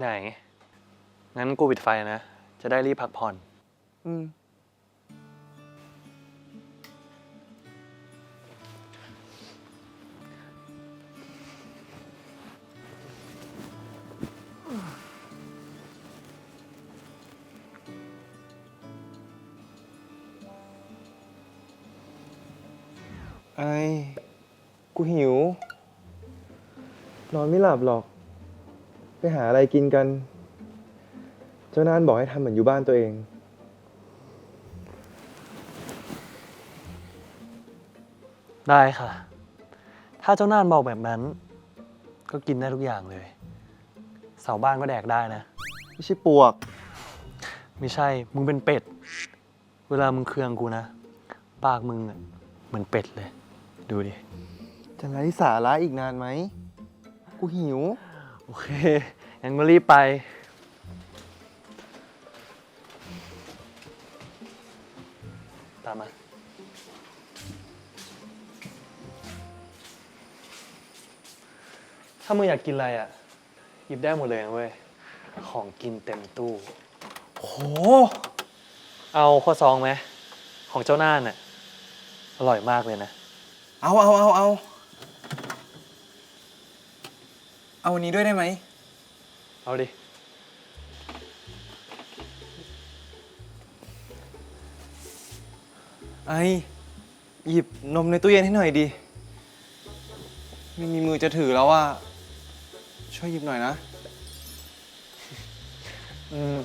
ไหน งั้นกูปิดไฟนะ จะได้รีบพักผ่อน อืม ไอกูหิว นอนไม่หลับหรอก ไปหาอะไรกินกัน เจ้านานบอกให้ทำเหมือนอยู่บ้านตัวเอง ได้ค่ะ ถ้าเจ้าน่านบอกแบบนั้น ก็กินได้ทุกอย่างเลย เสาบ้านก็แดกได้นะ ไม่ใช่ปวก ไม่ใช่ มึงเป็นเป็ด เวลามึงเคืองกูนะ ปากมึงอะเหมือนเป็ดเลย ดูดิ จะไร้สาระอีกนานไหม กูหิว โอเคงั้นก็รีบไป ตามมา ถ้ามึงอยากกินอะไรอะ หยิบได้หมดเลยนะเว้ย ของกินเต็มตู้โห เอาข้อซองไหม ของเจ้าน่านน่ะ อร่อยมากเลยนะ เอาเอาเอาเอา เอาอันนี้ด้วยได้ไหม เอาดิ ไอ หยิบนมในตู้เย็นให้หน่อยดิ ไม่มีมือจะถือแล้วว่า ช่วยหยิบหน่อยนะ อืม